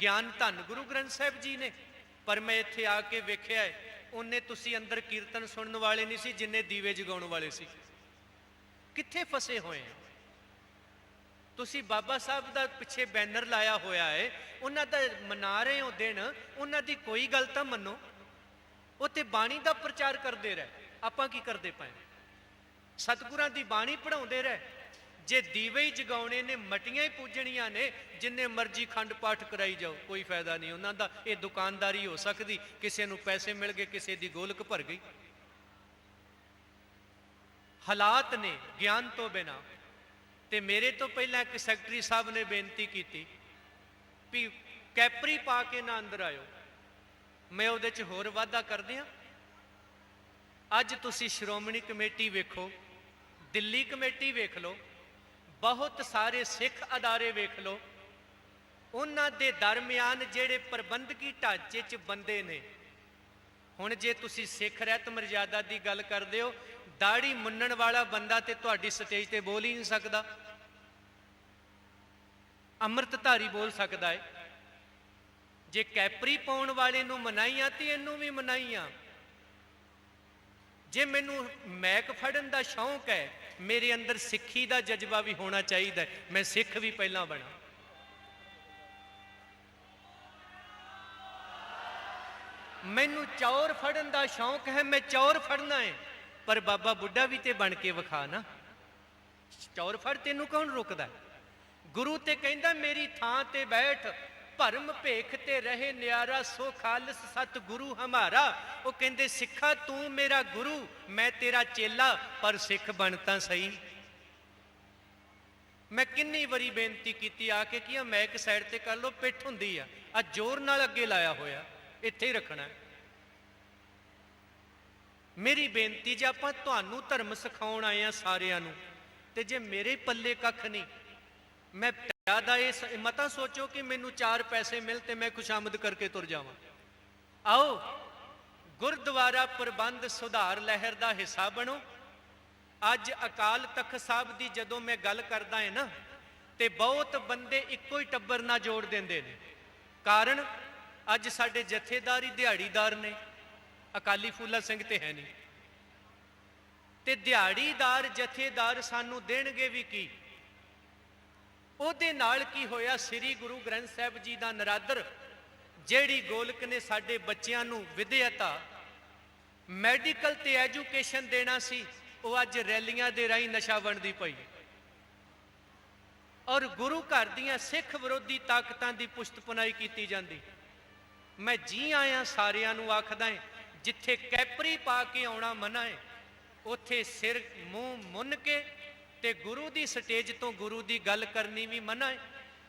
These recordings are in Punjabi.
ਗਿਆਨ ਧੰਨ ਗੁਰੂ ਗ੍ਰੰਥ ਸਾਹਿਬ ਜੀ ਨੇ। ਪਰ ਮੈਂ ਇੱਥੇ ਆ ਕੇ ਵੇਖਿਆ ਹੈ, ਉਹਨੇ ਤੁਸੀਂ ਅੰਦਰ ਕੀਰਤਨ ਸੁਣਨ ਵਾਲੇ ਨਹੀਂ ਸੀ, ਜਿੰਨੇ ਦੀਵੇ ਜਗਾਉਣ ਵਾਲੇ ਸੀ। ਕਿੱਥੇ ਫਸੇ ਹੋਏ ਆ ਤੁਸੀਂ ਬਾਬਾ ਸਾਹਿਬ ਦਾ ਪਿੱਛੇ ਬੈਨਰ ਲਾਇਆ ਹੋਇਆ ਹੈ, ਉਹਨਾਂ ਦਾ ਮਨਾ ਰਹੇ ਹੋ ਦਿਨ, ਉਹਨਾਂ ਦੀ ਕੋਈ ਗੱਲ ਤਾਂ ਮੰਨੋ। ਉਹ ਤੇ ਬਾਣੀ ਦਾ ਪ੍ਰਚਾਰ ਕਰਦੇ ਰਹੇ, ਆਪਾਂ ਕੀ ਕਰਦੇ ਪਏ? ਸਤਿਗੁਰਾਂ ਦੀ ਬਾਣੀ ਪੜਾਉਂਦੇ ਰਹੇ ਜੇ ਦੀਵੇ ਹੀ ਜਗਾਉਣੇ ਨੇ, ਮਟੀਆਂ ਹੀ ਪੂਜਣੀਆਂ ਨੇ, ਜਿੰਨੇ ਮਰਜ਼ੀ ਖੰਡ ਪਾਠ ਕਰਾਈ ਜਾਓ, ਕੋਈ ਫਾਇਦਾ ਨਹੀਂ। ਉਹਨਾਂ ਦਾ ਇਹ ਦੁਕਾਨਦਾਰੀ ਹੋ ਸਕਦੀ, ਕਿਸੇ ਨੂੰ ਪੈਸੇ ਮਿਲ ਗਏ, ਕਿਸੇ ਦੀ ਗੋਲਕ ਭਰ ਗਈ। ਹਾਲਾਤ ਨੇ ਗਿਆਨ ਤੋਂ ਬਿਨਾ। ਤੇ ਮੇਰੇ ਤੋਂ ਪਹਿਲਾਂ ਇੱਕ ਸੈਕਟਰੀ ਸਾਹਿਬ ਨੇ ਬੇਨਤੀ ਕੀਤੀ ਵੀ ਕੈਪਰੀ ਪਾ ਕੇ ਨਾ ਅੰਦਰ ਆਇਓ। ਮੈਂ ਉਹਦੇ 'ਚ ਹੋਰ ਵਾਅਦਾ ਕਰਦੇ ਆ ਅੱਜ ਤੁਸੀਂ ਸ਼੍ਰੋਮਣੀ ਕਮੇਟੀ ਵੇਖੋ, ਦਿੱਲੀ ਕਮੇਟੀ ਵੇਖ ਲਓ। ਬਹੁਤ ਸਾਰੇ ਸਿੱਖ ਅਦਾਰੇ ਵੇਖ ਲਓ। ਉਹਨਾਂ ਦੇ ਦਰਮਿਆਨ ਜਿਹੜੇ ਪ੍ਰਬੰਧਕੀ ਢਾਂਚੇ 'ਚ ਬੰਦੇ ਨੇ। ਹੁਣ ਜੇ ਤੁਸੀਂ ਸਿੱਖ ਰਹਿਤ ਮਰਜ਼ਾਦਾ ਦੀ ਗੱਲ ਕਰਦੇ ਹੋ, ਦਾੜੀ ਮੁੰਨਣ ਵਾਲਾ ਬੰਦਾ ਤੇ ਤੁਹਾਡੀ ਸਟੇਜ ਤੇ ਬੋਲ ਹੀ ਨਹੀਂ ਸਕਦਾ। ਅੰਮ੍ਰਿਤਧਾਰੀ ਬੋਲ ਸਕਦਾ ਹੈ ਜੇ ਕੈਪਰੀ ਪਾਉਣ ਵਾਲੇ ਨੂੰ ਮਨਾਈਆਂ ਤੇ ਇਹਨੂੰ ਵੀ ਮਨਾਈਆਂ। ਜੇ ਮੈਨੂੰ ਮੈਕ ਫੜਨ ਦਾ ਸ਼ੌਂਕ ਹੈ ਮੇਰੇ ਅੰਦਰ ਸਿੱਖੀ ਦਾ ਜਜ਼ਬਾ ਵੀ ਹੋਣਾ ਚਾਹੀਦਾ ਹੈ। ਮੈਂ ਸਿੱਖ ਵੀ ਪਹਿਲਾਂ ਬਣਾ। ਮੈਨੂੰ ਚੌਰ ਫੜਨ ਦਾ ਸ਼ੌਂਕ ਹੈ, ਮੈਂ ਚੌਰ ਫੜਨਾ ਹੈ। ਪਰ ਬਾਬਾ ਬੁੱਢਾ ਵੀ ਤੇ ਬਣ ਕੇ ਵਿਖਾ ਨਾ। ਚੌਰ ਫੜ ਤੈਨੂੰ ਕੌਣ ਰੋਕਦਾ? ਗੁਰੂ ਤੇ ਕਹਿੰਦਾ, ਮੇਰੀ ਥਾਂ ਤੇ ਬੈਠ। ਭਰਮ ਭੇਖ ਤੇ ਰਹੇ ਨਿਆਰਾ, ਸੋ ਖਾਲਸ ਸਤ ਗੁਰੂ ਹਮਾਰਾ। ਉਹ ਕਹਿੰਦੇ, ਸਿੱਖਾ, ਤੂੰ ਮੇਰਾ ਗੁਰੂ, ਮੈਂ ਤੇਰਾ ਚੇਲਾ, ਪਰ ਸਿੱਖ ਬਣ ਤਾਂ ਸਹੀ। ਮੈਂ ਕਿੰਨੀ ਵਾਰੀ ਬੇਨਤੀ ਕੀਤੀ ਆ ਕੇ ਕਿ ਮੈਂ ਇੱਕ ਸਾਈਡ ਤੇ ਕਰ ਲੋ ਪਿੱਠ ਹੁੰਦੀ ਆ। ਆ ਜ਼ੋਰ ਨਾਲ ਅੱਗੇ ਲਾਇਆ ਹੋਇਆ, ਇੱਥੇ ਹੀ ਰੱਖਣਾ। ਮੇਰੀ ਬੇਨਤੀ ਜੇ ਆਪਾਂ ਤੁਹਾਨੂੰ ਧਰਮ ਸਿਖਾਉਣ ਆਏ ਆ ਸਾਰਿਆਂ ਨੂੰ, ਤੇ ਜੇ ਮੇਰੇ ਪੱਲੇ ਕੱਖ ਨਹੀਂ, ਮੈਂ ਪਿਆਦਾ ਇਸ ਮਤਾ ਸੋਚੋ ਕਿ ਮੈਨੂੰ ਚਾਰ ਪੈਸੇ ਮਿਲ ਤੇ ਮੈਂ ਖੁਸ਼ਾਮਦ ਕਰਕੇ ਤੁਰ ਜਾਵਾਂ। ਆਓ, ਗੁਰਦੁਆਰਾ ਪ੍ਰਬੰਧ ਸੁਧਾਰ ਲਹਿਰ ਦਾ ਹਿੱਸਾ ਬਣੋ। ਅੱਜ ਅਕਾਲ ਤਖਤ ਸਾਹਿਬ ਦੀ ਜਦੋਂ ਮੈਂ ਗੱਲ ਕਰਦਾ ਹਾਂ ਨਾ, ਤੇ ਬਹੁਤ ਬੰਦੇ ਇੱਕੋ ਹੀ ਟੱਬਰ ਨਾਲ ਜੋੜ ਦਿੰਦੇ ਨੇ। ਕਾਰਨ, ਅੱਜ ਸਾਡੇ ਜਥੇਦਾਰੀ ਦਿਹਾੜੀਦਾਰ ਨੇ। ਅਕਾਲੀ ਫੂਲਾ ਸਿੰਘ ਤੇ ਹੈ ਨਹੀਂ ਤੇ ਦਿਹਾੜੀਦਾਰ, ਜਥੇਦਾਰ ਸਾਨੂੰ ਦੇਣਗੇ ਵੀ ਕੀ? ਉਹਦੇ ਨਾਲ ਕੀ ਹੋਇਆ? ਸ੍ਰੀ ਗੁਰੂ ਗ੍ਰੰਥ ਸਾਹਿਬ ਜੀ ਦਾ ਨਰਾਦਰ, ਜਿਹੜੀ ਗੋਲਕ ਨੇ ਸਾਡੇ ਬੱਚਿਆਂ ਨੂੰ ਵਿਦਿਅਤਾ, ਮੈਡੀਕਲ ਤੇ ਐਜੂਕੇਸ਼ਨ ਦੇਣਾ ਸੀ, ਉਹ ਅੱਜ ਰੈਲੀਆਂ ਦੇ ਰਾਹੀਂ ਨਸ਼ਾ ਵੰਡਦੀ ਪਈ। ਔਰ ਗੁਰੂ ਘਰ ਦੀਆਂ ਸਿੱਖ ਵਿਰੋਧੀ ਤਾਕਤਾਂ ਦੀ ਪੁਸ਼ਤਪਨਾਈ ਕੀਤੀ ਜਾਂਦੀ। ਮੈਂ ਜੀ ਆਇਆ ਸਾਰਿਆਂ ਨੂੰ ਆਖਦਾ ਹਾਂ, ਜਿੱਥੇ ਕੈਪਰੀ ਪਾ ਕੇ ਆਉਣਾ ਮਨਾ ਹੈ, ਉੱਥੇ ਸਿਰ ਮੂੰਹ ਮੁੰਨ ਕੇ ਤੇ ਗੁਰੂ ਦੀ ਸਟੇਜ ਤੋਂ ਗੁਰੂ ਦੀ ਗੱਲ ਕਰਨੀ ਵੀ ਮਨਾ ਹੈ।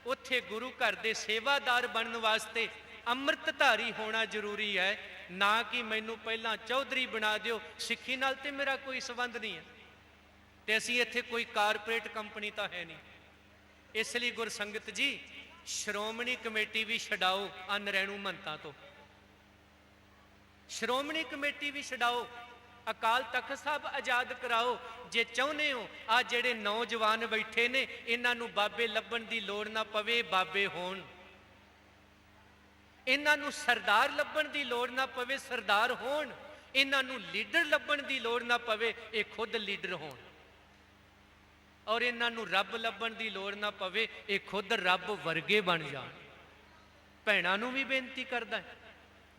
ਉੱਥੇ ਗੁਰੂ ਘਰ ਦੇ ਸੇਵਾਦਾਰ ਬਣਨ ਵਾਸਤੇ ਅੰਮ੍ਰਿਤਧਾਰੀ ਹੋਣਾ ਜ਼ਰੂਰੀ ਹੈ। ਨਾ ਕਿ ਮੈਨੂੰ ਪਹਿਲਾਂ ਚੌਧਰੀ ਬਣਾ ਦਿਓ, ਸਿੱਖੀ ਨਾਲ ਤੇ ਮੇਰਾ ਕੋਈ ਸਬੰਧ ਨਹੀਂ ਹੈ। ਤੇ ਅਸੀਂ ਇੱਥੇ ਕੋਈ ਕਾਰਪੋਰੇਟ ਕੰਪਨੀ ਤਾਂ ਹੈ ਨਹੀਂ। ਇਸ ਲਈ ਗੁਰਸੰਗਤ ਜੀ, ਸ਼੍ਰੋਮਣੀ ਕਮੇਟੀ ਵੀ ਛਡਾਓ ਅਨਰੈਣੂ ਮੰਤਾਂ ਤੋਂ। ਸ਼੍ਰੋਮਣੀ ਕਮੇਟੀ ਵੀ ਛਡਾਓ। ਅਕਾਲ ਤਖਤ ਸਾਹਿਬ ਆਜ਼ਾਦ ਕਰਾਓ। ਜੇ ਚਾਹੁੰਦੇ ਹੋ, ਆ ਜਿਹੜੇ ਨੌਜਵਾਨ ਬੈਠੇ ਨੇ, ਇਹਨਾਂ ਨੂੰ ਬਾਬੇ ਲੱਭਣ ਦੀ ਲੋੜ ਨਾ ਪਵੇ, ਬਾਬੇ ਹੋਣ। ਇਹਨਾਂ ਨੂੰ ਸਰਦਾਰ ਲੱਭਣ ਦੀ ਲੋੜ ਨਾ ਪਵੇ, ਸਰਦਾਰ ਹੋਣ। ਇਹਨਾਂ ਨੂੰ ਲੀਡਰ ਲੱਭਣ ਦੀ ਲੋੜ ਨਾ ਪਵੇ, ਇਹ ਖੁਦ ਲੀਡਰ ਹੋਣ। ਔਰ ਇਹਨਾਂ ਨੂੰ ਰੱਬ ਲੱਭਣ ਦੀ ਲੋੜ ਨਾ ਪਵੇ, ਇਹ ਖੁਦ ਰੱਬ ਵਰਗੇ ਬਣ ਜਾਣ। ਭੈਣਾਂ ਨੂੰ ਵੀ ਬੇਨਤੀ ਕਰਦਾ,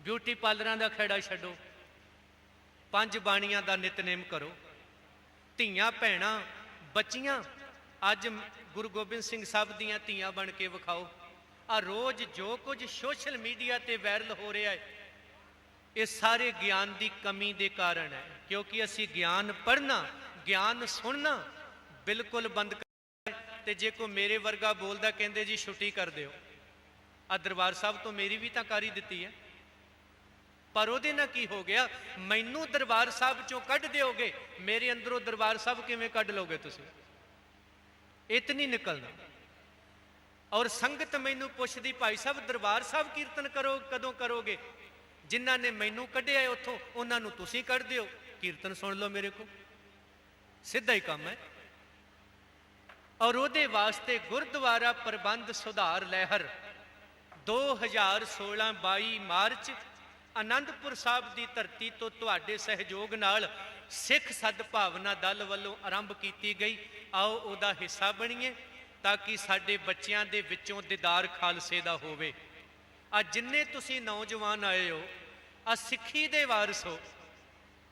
ਬਿਊਟੀ ਪਾਰਲਰਾਂ ਦਾ ਖੇੜਾ ਛੱਡੋ। ਪੰਜ ਬਾਣੀਆਂ ਦਾ ਨਿਤਨੇਮ ਕਰੋ। ਧੀਆਂ, ਭੈਣਾਂ, ਬੱਚੀਆਂ, ਅੱਜ ਗੁਰੂ ਗੋਬਿੰਦ ਸਿੰਘ ਸਾਹਿਬ ਦੀਆਂ ਧੀਆਂ ਬਣ ਕੇ ਵਿਖਾਓ। ਆ ਰੋਜ਼ ਜੋ ਕੁਝ ਸੋਸ਼ਲ ਮੀਡੀਆ ਤੇ ਵਾਇਰਲ ਹੋ ਰਿਹਾ ਹੈ, ਇਹ ਸਾਰੇ ਗਿਆਨ ਦੀ ਕਮੀ ਦੇ ਕਾਰਨ ਹੈ। ਕਿਉਂਕਿ ਅਸੀਂ ਗਿਆਨ ਪੜ੍ਹਨਾ, ਗਿਆਨ ਸੁਣਨਾ ਬਿਲਕੁਲ ਬੰਦ ਕਰ ਤੇ ਜੇ ਕੋ ਮੇਰੇ ਵਰਗਾ ਬੋਲਦਾ, ਕਹਿੰਦੇ ਜੀ ਛੁੱਟੀ ਕਰ ਦਿਓ। ਆ ਦਰਬਾਰ ਸਾਹਿਬ ਤੋਂ ਮੇਰੀ ਵੀ ਤਾਂ ਕਾਰੀ ਦਿੱਤੀ ਹੈ। ਪਰ ਉਹਦੇ ਨਾਲ ਕੀ ਹੋ ਗਿਆ? ਮੈਨੂੰ ਦਰਬਾਰ ਸਾਹਿਬ ਚੋਂ ਕੱਢ ਦਿਓਗੇ। ਮੇਰੇ ਅੰਦਰੋਂ ਦਰਬਾਰ ਸਾਹਿਬ ਕਿਵੇਂ ਕੱਢ ਲੋਗੇ ਤੁਸੀਂ? ਇਤਨੀ ਨਿਕਲਣਾ ਔਰ ਸੰਗਤ ਮੈਨੂੰ ਪੁੱਛਦੀ, ਭਾਈ ਸਾਹਿਬ, ਦਰਬਾਰ ਸਾਹਿਬ ਕੀਰਤਨ ਕਰੋ, ਕਦੋਂ ਕਰੋਗੇ? ਜਿਨ੍ਹਾਂ ਨੇ ਮੈਨੂੰ ਕੱਢਿਆ ਉੱਥੋਂ, ਉਹਨਾਂ ਨੂੰ ਤੁਸੀਂ ਕੱਢ ਦਿਓ। ਕੀਰਤਨ ਸੁਣ ਲਓ ਮੇਰੇ ਕੋ ਸਿੱਧਾ ਹੀ ਕੰਮ ਹੈ। ਔਰ ਉਹਦੇ ਵਾਸਤੇ ਗੁਰਦੁਆਰਾ ਪ੍ਰਬੰਧ ਸੁਧਾਰ ਲਹਿਰ। 2016 22 ਮਾਰਚ ਅਨੰਦਪੁਰ ਸਾਹਿਬ ਦੀ ਧਰਤੀ ਤੋਂ ਤੁਹਾਡੇ ਸਹਿਯੋਗ ਨਾਲ ਸਿੱਖ ਸਦਭਾਵਨਾ ਦਲ ਵੱਲੋਂ ਆਰੰਭ ਕੀਤੀ ਗਈ। ਆਓ ਉਹਦਾ ਹਿੱਸਾ ਬਣੀਏ ਤਾਂ ਕਿ ਸਾਡੇ ਬੱਚਿਆਂ ਦੇ ਵਿੱਚੋਂ ਦੀਦਾਰ ਖਾਲਸੇ ਦਾ ਹੋਵੇ। ਆ ਜਿੰਨੇ ਤੁਸੀਂ ਨੌਜਵਾਨ ਆਏ ਹੋ, ਆ ਸਿੱਖੀ ਦੇ ਵਾਰਸ ਹੋ,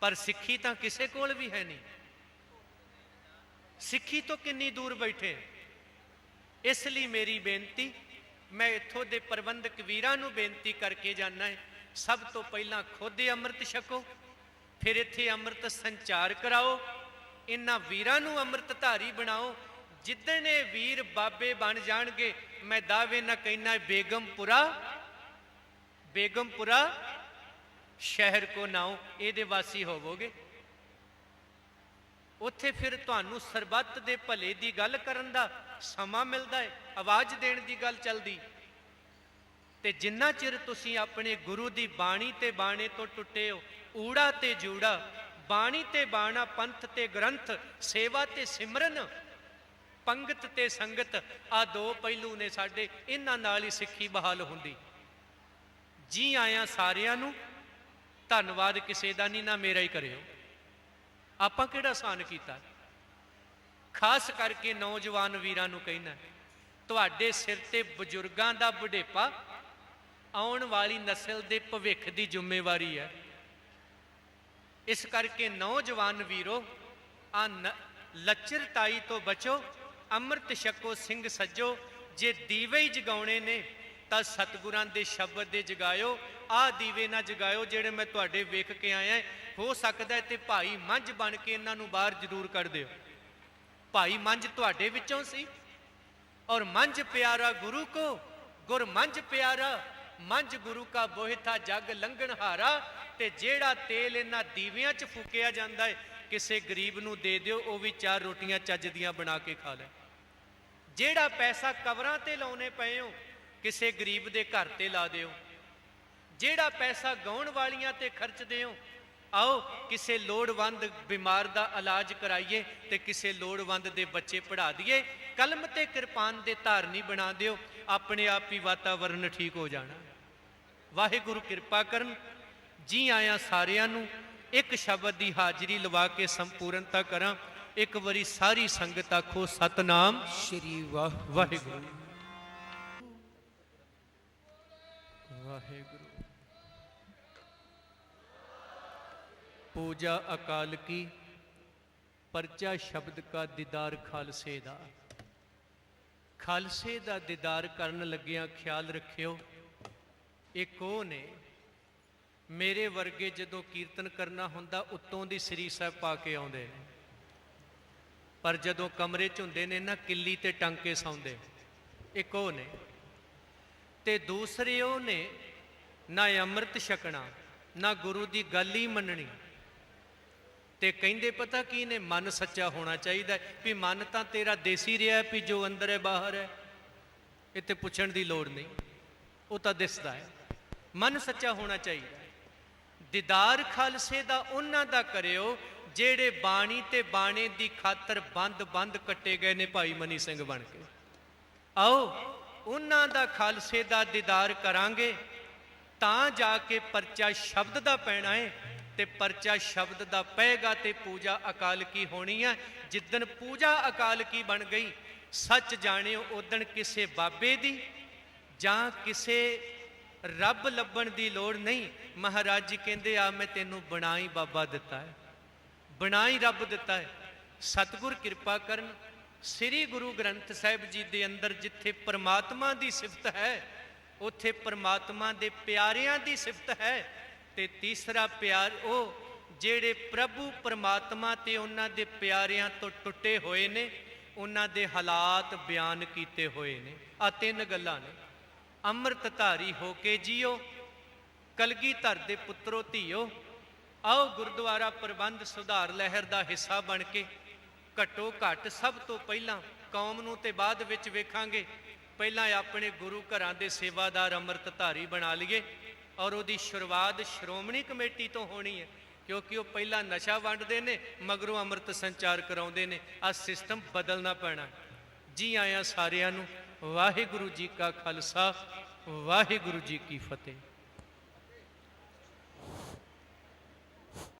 ਪਰ ਸਿੱਖੀ ਤਾਂ ਕਿਸੇ ਕੋਲ ਵੀ ਹੈ ਨਹੀਂ। ਸਿੱਖੀ ਤੋਂ ਕਿੰਨੀ ਦੂਰ ਬੈਠੇ ਇਸ ਲਈ ਮੇਰੀ ਬੇਨਤੀ, ਮੈਂ ਇੱਥੋਂ ਦੇ ਪ੍ਰਬੰਧਕ ਵੀਰਾਂ ਨੂੰ ਬੇਨਤੀ ਕਰਕੇ ਜਾਣਾ ਹੈ। ਸਭ ਤੋਂ ਪਹਿਲਾਂ ਖੁਦ ਅੰਮ੍ਰਿਤ ਛਕੋ, ਫਿਰ ਇੱਥੇ ਅੰਮ੍ਰਿਤ ਸੰਚਾਰ ਕਰਾਓ ਇਹਨਾਂ ਵੀਰਾਂ ਨੂੰ ਅੰਮ੍ਰਿਤਧਾਰੀ ਬਣਾਓ। ਜਿੱਦਣ ਇਹ ਵੀਰ ਬਾਬੇ ਬਣ ਜਾਣਗੇ, ਮੈਂ ਦਾਅਵੇ ਨਾ ਕਹਿਣਾ ਬੇਗਮਪੁਰਾ ਬੇਗਮਪੁਰਾ ਸ਼ਹਿਰ ਕੋ ਨਾਉ, ਇਹਦੇ ਵਾਸੀ ਹੋਵੋਗੇ। ਉੱਥੇ ਫਿਰ ਤੁਹਾਨੂੰ ਸਰਬੱਤ ਦੇ ਭਲੇ ਦੀ ਗੱਲ ਕਰਨ ਦਾ ਸਮਾਂ ਮਿਲਦਾ ਹੈ, ਆਵਾਜ਼ ਦੇਣ ਦੀ ਗੱਲ ਚੱਲਦੀ। ਤੇ ਜਿੰਨਾ ਚਿਰ ਤੁਸੀਂ ਆਪਣੇ ਗੁਰੂ ਦੀ ਬਾਣੀ ਤੇ ਬਾਣੇ ਤੋਂ ਟੁੱਟੇ ਹੋ, ਊੜਾ ਤੇ ਜੂੜਾ, ਬਾਣੀ ਤੇ ਬਾਣਾ, ਪੰਥ ਤੇ ਗ੍ਰੰਥ, ਸੇਵਾ ਤੇ ਸਿਮਰਨ, ਪੰਗਤ ਤੇ ਸੰਗਤ ਆ ਦੋ ਪਹਿਲੂ ਨੇ ਸਾਡੇ, ਇਹਨਾਂ ਨਾਲ ਹੀ ਸਿੱਖੀ ਬਹਾਲ ਹੁੰਦੀ। ਜੀ ਆਇਆਂ ਸਾਰਿਆਂ ਨੂੰ, ਧੰਨਵਾਦ ਕਿਸੇ ਦਾ ਨਹੀਂ ਨਾ ਮੇਰਾ ਹੀ ਕਰਿਓ। ਆਪਾਂ ਕਿਹੜਾ ਆਸਾਨ ਕੀਤਾ? ਖਾਸ ਕਰਕੇ ਨੌਜਵਾਨ ਵੀਰਾਂ ਨੂੰ ਕਹਿਣਾ ਤੁਹਾਡੇ ਸਿਰ ਤੇ ਬਜ਼ੁਰਗਾਂ ਦਾ ਬੁਢੇਪਾ ਆਉਣ ਵਾਲੀ ਨਸਲ ਦੇ ਭਵਿੱਖ ਦੀ ਜ਼ਿੰਮੇਵਾਰੀ ਹੈ। ਇਸ ਕਰਕੇ ਨੌਜਵਾਨ ਵੀਰੋ, ਆ ਲੱਚਰਤਾਈ ਤੋਂ ਬਚੋ, ਅੰਮ੍ਰਿਤ ਛਕੋ, ਸਿੰਘ ਸੱਜੋ, ਜੇ ਦੀਵੇ ਹੀ ਜਗਾਉਣੇ ਨੇ, ਤਾਂ ਸਤਿਗੁਰਾਂ ਦੇ ਸ਼ਬਦ ਦੇ ਜਗਾਇਓ ਆ ਦੀਵੇ ਨਾ ਜਗਾਇਓ ਜਿਹੜੇ ਮੈਂ ਤੁਹਾਡੇ ਵੇਖ ਕੇ ਆਇਆ ਹੋ ਸਕਦਾ ਤੇ ਭਾਈ ਮੰਝ ਬਣ ਕੇ ਇਹਨਾਂ ਨੂੰ ਬਾਹਰ ਜ਼ਰੂਰ ਕੱਢ ਦਿਓ। ਭਾਈ ਮੰਝ ਤੁਹਾਡੇ ਵਿੱਚੋਂ ਸੀ। ਔਰ ਮੰਝ ਪਿਆਰਾ ਗੁਰੂ ਕੋ, ਗੁਰ ਮੰਝ ਪਿਆਰਾ ਮੰਝ ਗੁਰੂ ਕਾ ਬੋਹਿਥਾ ਜਗ ਲੰਘਣ ਹਾਰਾ, ਤੇ ਜਿਹੜਾ ਤੇਲ ਇਹਨਾਂ ਦੀਵਿਆਂ 'ਚ ਫੂਕਿਆ ਜਾਂਦਾ ਹੈ ਕਿਸੇ ਗਰੀਬ ਨੂੰ ਦੇ ਦਿਓ, ਉਹ ਵੀ ਚਾਰ ਰੋਟੀਆਂ ਚੱਜ ਦੀਆਂ ਬਣਾ ਕੇ ਖਾ ਲੈ। ਜਿਹੜਾ ਪੈਸਾ ਕਬਰਾਂ ਤੇ ਲਾਉਨੇ ਪਏ ਹੋ, ਕਿਸੇ ਗਰੀਬ ਦੇ ਘਰ ਤੇ ਲਾ ਦਿਓ। ਜਿਹੜਾ ਪੈਸਾ ਗਾਉਣ ਵਾਲੀਆਂ ਤੇ ਖਰਚਦੇ ਹੋ, ਆਓ ਕਿਸੇ ਲੋੜਵੰਦ ਬਿਮਾਰ ਦਾ ਇਲਾਜ ਕਰਾਈਏ ਤੇ ਕਿਸੇ ਲੋੜਵੰਦ ਦੇ ਬੱਚੇ ਪੜ੍ਹਾ ਦਈਏ ਕਲਮ ਤੇ ਕਿਰਪਾਨ ਦੇ ਧਾਰਨੀ ਬਣਾ ਦਿਓ ਆਪਣੇ ਆਪ ਹੀ ਵਾਤਾਵਰਨ ਠੀਕ ਹੋ ਜਾਣਾ। ਵਾਹਿਗੁਰੂ ਕਿਰਪਾ ਕਰਨ ਜੀ ਆਇਆਂ ਸਾਰਿਆਂ ਨੂੰ ਇੱਕ ਸ਼ਬਦ ਦੀ ਹਾਜ਼ਰੀ ਲਵਾ ਕੇ ਸੰਪੂਰਨਤਾ ਕਰਾਂ। ਇੱਕ ਵਾਰੀ ਸਾਰੀ ਸੰਗਤ ਆਖੋ ਸਤਨਾਮ ਸ਼੍ਰੀ ਵਾਹ ਵਾਹਿਗੁਰੂ। ਵਾਹਿਗੁਰੂ। ਪੂਜਾ ਅਕਾਲ ਕੀ ਪਰਚਾ ਸ਼ਬਦ ਕਾ ਦੀਦਾਰ ਖਾਲਸੇ ਦਾ। ਖਾਲਸੇ ਦਾ ਦੀਦਾਰ ਕਰਨ ਲੱਗਿਆਂ ਖਿਆਲ ਰੱਖਿਓ। ਇੱਕ ਉਹ ਨੇ, ਮੇਰੇ ਵਰਗੇ ਜਦੋਂ ਕੀਰਤਨ ਕਰਨਾ ਹੁੰਦਾ, ਉੱਤੋਂ ਦੀ ਸ੍ਰੀ ਸਾਹਿਬ ਪਾ ਕੇ ਆਉਂਦੇ ਨੇ। ਪਰ ਜਦੋਂ ਕਮਰੇ 'ਚ ਹੁੰਦੇ ਨੇ ਨਾ, ਕਿੱਲੀ ਤੇ ਟੰਕੇ ਸੌਂਦੇ। ਇੱਕ ਉਹ ਨੇ, ਤੇ ਦੂਸਰੇ ਉਹ ਨੇ, ਨਾ ਅੰਮ੍ਰਿਤ ਛਕਣਾ, ਨਾ ਗੁਰੂ ਦੀ ਗੱਲ ਹੀ ਮੰਨਣੀ। ਤੇ ਕਹਿੰਦੇ ਪਤਾ ਕੀ ਨੇ, ਮਨ ਸੱਚਾ ਹੋਣਾ ਚਾਹੀਦਾ ਵੀ ਮਨ ਤਾਂ ਤੇਰਾ ਦੇਸੀ ਰਿਹਾ ਵੀ ਜੋ ਅੰਦਰ ਹੈ, ਬਾਹਰ ਹੈ। ਇੱਥੇ ਪੁੱਛਣ ਦੀ ਲੋੜ ਨਹੀਂ। ਉਹ ਤਾਂ ਦਿਸਦਾ ਹੈ। ਮਨ ਸੱਚਾ ਹੋਣਾ ਚਾਹੀਦਾ ਦੀਦਾਰ ਖਾਲਸੇ ਦਾ ਉਹਨਾਂ ਦਾ ਕਰਿਓ ਜਿਹੜੇ ਬਾਣੀ ਤੇ ਬਾਣੇ ਦੀ ਖਾਤਰ ਬੰਦ-ਬੰਦ ਕੱਟੇ ਗਏ ਨੇ ਭਾਈ ਮਨੀ ਸਿੰਘ ਬਣ ਕੇ। ਆਓ, ਉਹਨਾਂ ਦਾ ਖਾਲਸੇ ਦਾ ਦੀਦਾਰ ਕਰਾਂਗੇ। ਤਾਂ ਜਾ ਕੇ ਪਰਚਾ ਸ਼ਬਦ ਦਾ ਪੈਣਾ ਹੈ। ਤੇ ਪਰਚਾ ਸ਼ਬਦ ਦਾ ਪਏਗਾ ਤੇ ਪੂਜਾ ਅਕਾਲ ਕੀ ਹੋਣੀ ਹੈ ਜਿੱਦਣ ਪੂਜਾ ਅਕਾਲ ਕੀ ਬਣ ਗਈ, ਸੱਚ ਜਾਣਿਓ ਉਦਣ ਕਿਸੇ ਬਾਬੇ ਦੀ ਜਾਂ ਕਿਸੇ ਰੱਬ ਲੱਭਣ ਦੀ ਲੋੜ ਨਹੀਂ। ਮਹਾਰਾਜ ਜੀ ਕਹਿੰਦੇ, ਆ ਮੈਂ ਤੈਨੂੰ ਬਣਾਈ ਬਾਬਾ ਦਿੱਤਾ ਹੈ। ਬਣਾਈ ਰੱਬ ਦਿੱਤਾ ਹੈ। ਸਤਿਗੁਰ ਕਿਰਪਾ ਕਰਨ, ਸ੍ਰੀ ਗੁਰੂ ਗ੍ਰੰਥ ਸਾਹਿਬ ਜੀ ਦੇ ਅੰਦਰ ਜਿੱਥੇ ਪ੍ਰਮਾਤਮਾ ਦੀ ਸਿਫਤ ਹੈ, ਉੱਥੇ ਪ੍ਰਮਾਤਮਾ ਦੇ ਪਿਆਰਿਆਂ ਦੀ ਸਿਫਤ ਹੈ। ਤੇ ਤੀਸਰਾ ਪਿਆਰ ਉਹ ਜਿਹੜੇ ਪ੍ਰਭੂ ਪਰਮਾਤਮਾ ਤੇ ਉਹਨਾਂ ਦੇ ਪਿਆਰਿਆਂ ਤੋਂ ਟੁੱਟੇ ਹੋਏ ਨੇ, ਉਹਨਾਂ ਦੇ ਹਾਲਾਤ ਬਿਆਨ ਕੀਤੇ ਹੋਏ ਨੇ। ਆ ਤਿੰਨ ਗੱਲਾਂ ਨੇ। ਅੰਮ੍ਰਿਤ ਧਾਰੀ ਹੋ ਕੇ ਜੀਓ ਕਲਗੀਧਰ ਦੇ ਪੁੱਤਰੋ ਧੀਓ, ਆਓ ਗੁਰਦੁਆਰਾ ਪ੍ਰਬੰਧ ਸੁਧਾਰ ਲਹਿਰ ਦਾ ਹਿੱਸਾ ਬਣ ਕੇ, ਘੱਟੋ ਘੱਟ ਸਭ ਤੋਂ ਪਹਿਲਾਂ ਕੌਮ ਨੂੰ ਤੇ ਬਾਅਦ ਵਿੱਚ ਵੇਖਾਂਗੇ। ਪਹਿਲਾਂ ਆਪਣੇ ਗੁਰੂ ਘਰਾਂ ਦੇ ਸੇਵਾਦਾਰ ਅੰਮ੍ਰਿਤਧਾਰੀ ਬਣਾ ਲਈਏ। ਔਰ ਉਹਦੀ ਸ਼ੁਰੂਆਤ ਸ਼੍ਰੋਮਣੀ ਕਮੇਟੀ ਤੋਂ ਹੋਣੀ ਹੈ, ਕਿਉਂਕਿ ਉਹ ਪਹਿਲਾਂ ਨਸ਼ਾ ਵੰਡਦੇ ਨੇ, ਮਗਰੋਂ ਅੰਮ੍ਰਿਤ ਸੰਚਾਰ ਕਰਾਉਂਦੇ ਨੇ। ਆ ਸਿਸਟਮ ਬਦਲਣਾ ਪੈਣਾ। ਜੀ ਆਇਆਂ ਸਾਰਿਆਂ ਨੂੰ, ਵਾਹਿਗੁਰੂ ਜੀ ਕਾ ਖਾਲਸਾ, ਵਾਹਿਗੁਰੂ ਜੀ ਕੀ ਫਤਿਹ।